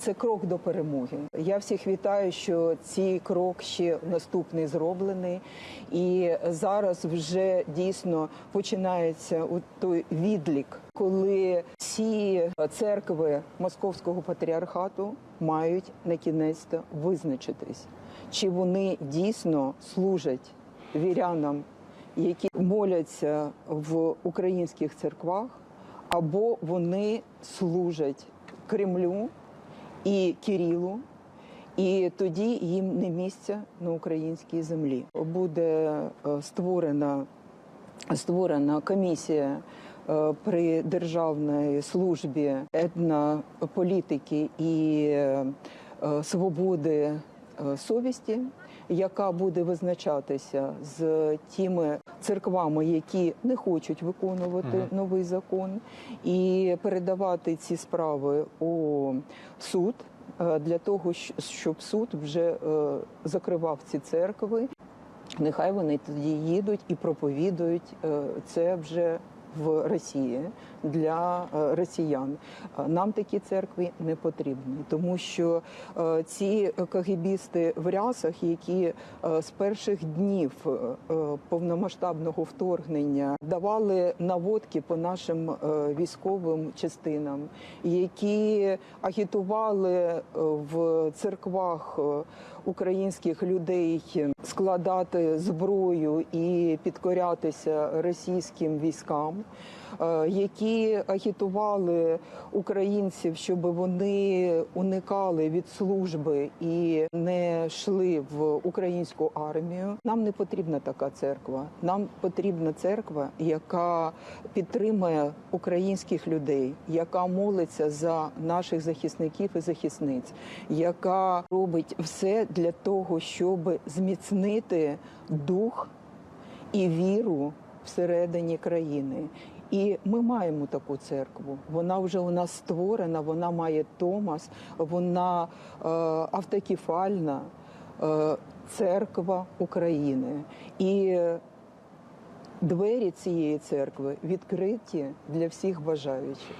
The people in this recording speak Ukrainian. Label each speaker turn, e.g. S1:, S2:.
S1: це крок до перемоги. Я всіх вітаю, що цей крок ще наступний зроблений, і зараз вже дійсно починається той відлік, коли всі церкви Московського патріархату мають на кінець визначитись, чи вони дійсно служать вірянам, які моляться в українських церквах, або вони служать Кремлю і Кирилу, і тоді їм не місця на українській землі. Буде е, створена, створена комісія е, при державній службі етнополітики і е, свободи совісті, яка буде визначатися з тими церквами, які не хочуть виконувати новий закон, і передавати ці справи у суд е, для того, щоб суд вже е, закривав ці церкви. Нехай вони тоді їдуть і проповідують е, це вже в Росії для е, росіян. Е, Нам такі церкви не потрібні, тому що е, ці кагібісти в рясах, які з перших днів повномасштабного вторгнення давали наводки по нашим військовим частинам, які агітували в церквах українських людей складати зброю і підкорятися російським військам, які агітували українців, щоб вони уникали від служби і не йшли в українську армію. Нам не потрібна така церква. Нам потрібна церква, яка підтримує українських людей, яка молиться за наших захисників і захисниць, яка робить все для того, щоб зміцнити дух і віру всередині країни. І ми маємо таку церкву. Вона вже у нас створена, вона має Томас, вона е, автокефальна е, церква України. І двері цієї церкви відкриті для всіх бажаючих.